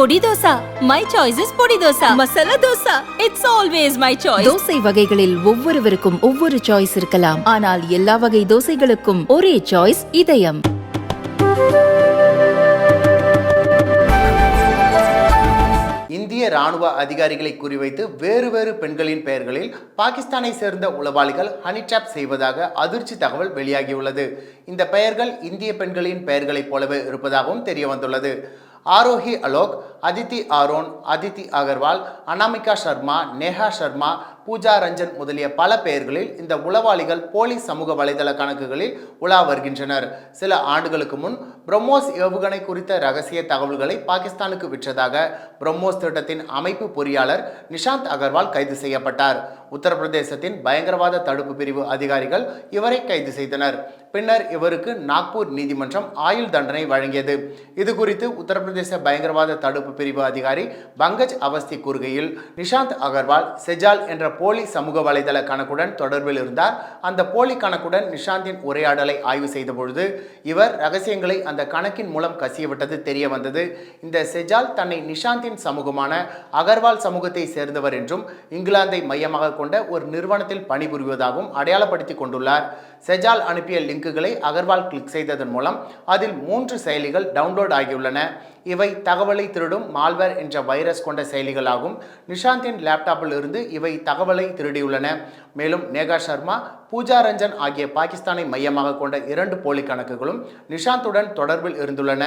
பொடி dosa. My choice is podi dosa. Masala dosa. It's always my choice dosa வகைகளில் ஒவ்வொருவருக்கும் ஒவ்வொரு சாய்ஸ் இருக்கலாம். ஆனால் எல்லா வகை தோசைகளுக்கும் ஒரே சாய்ஸ் இதயம். இந்திய ராணுவ அதிகாரிகளை குறிவைத்து வேறு வேறு பெண்களின் பெயர்களில் பாகிஸ்தானை சேர்ந்த உளவாளிகள் ஹனி ட்ராப் செய்வதாக அதிர்ச்சி தகவல் வெளியாகியுள்ளது. இந்த பெயர்கள் இந்திய பெண்களின் பெயர்களைப் போலவே இருப்பதாகவும் தெரிய வந்துள்ளது ஆரோஹி அலோக் அதித்தி ஆரோன் அதித்தி அகர்வால் அனாமிகா சர்மா நேஹா சர்மா பூஜா ரஞ்சன் முதலிய பல பெயர்களில் இந்த உளவாளிகள் போலி சமூக வலைதள கணக்குகளில் உலா வருகின்றனர். சில ஆண்டுகளுக்கு முன் பிரம்மோஸ் ஏவுகணை குறித்த ரகசிய தகவல்களை பாகிஸ்தானுக்கு விற்றதாக பிரம்மோஸ் திட்டத்தின் அமைப்பு பொறியாளர் நிஷாந்த் அகர்வால் கைது செய்யப்பட்டார். உத்தரப்பிரதேசத்தின் பயங்கரவாத தடுப்பு பிரிவு அதிகாரிகள் இவரை கைது செய்தனர். பின்னர் இவருக்கு நாக்பூர் நீதிமன்றம் ஆயுள் தண்டனை வழங்கியது. இது குறித்து உத்தரப்பிரதேச பயங்கரவாத தடுப்பு பிரிவு அதிகாரி பங்கஜ் அவஸ்தி கூறுகையில் நிஷாந்த் அகர்வால் செஜால் என்ற போலி சமூக வலைதள கணக்குடன் தொடர்பில் இருந்தார். அந்த போலி கணக்குடன் நிஷாந்தின் உரையாடலை ஆய்வு செய்தபொழுது இவர் ரகசியங்களை அந்த கணக்கின் மூலம் கசியவிட்டது தெரிய வந்தது. இந்த செஜால் தன்னை நிஷாந்தின் சமூகமான அகர்வால் சமூகத்தை சேர்ந்தவர் என்றும் இங்கிலாந்தை மையமாக கொண்ட ஒரு நிறுவனத்தில் பணிபுரிவதாகவும் அடையாளப்படுத்தி கொண்டுள்ளார். செஜால் அனுப்பிய லிங்குகளை அகர்வால் கிளிக் செய்ததன் மூலம் அதில் மூன்று செயலிகள் டவுன்லோட் ஆகியுள்ளன. இவை தகவலை திருடும் மால்வேர் என்ற வைரஸ் கொண்ட செயலிகளாகும். நிஷாந்தின் லேப்டாப்பில் இருந்து இவை தகவலை திருடியுள்ளன. மேலும் நேகா சர்மா பூஜா ரஞ்சன் ஆகிய பாகிஸ்தானை மையமாக கொண்ட இரண்டு போலி கணக்குகளும் நிஷாந்துடன் தொடர்பில் இருந்துள்ளன.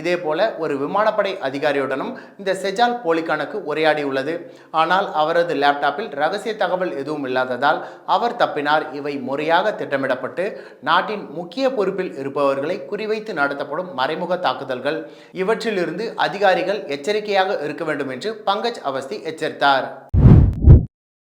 இதேபோல ஒரு விமானப்படை அதிகாரியுடனும் இந்த செஜால் போலி கணக்கு உரையாடியுள்ளது. ஆனால் அவரது லேப்டாப்பில் ரகசிய தகவல் எதுவும் இல்லாததால் அவர் தப்பினார். இவை முறையாக திட்டமிடப்பட்டு நாட்டின் முக்கிய பொறுப்பில் இருப்பவர்களை குறிவைத்து நடத்தப்படும் மறைமுக தாக்குதல்கள். இவற்றிலிருந்து அதிகாரிகள் எச்சரிக்கையாக இருக்க வேண்டும் என்று பங்கஜ் அவஸ்தி எச்சரித்தார்.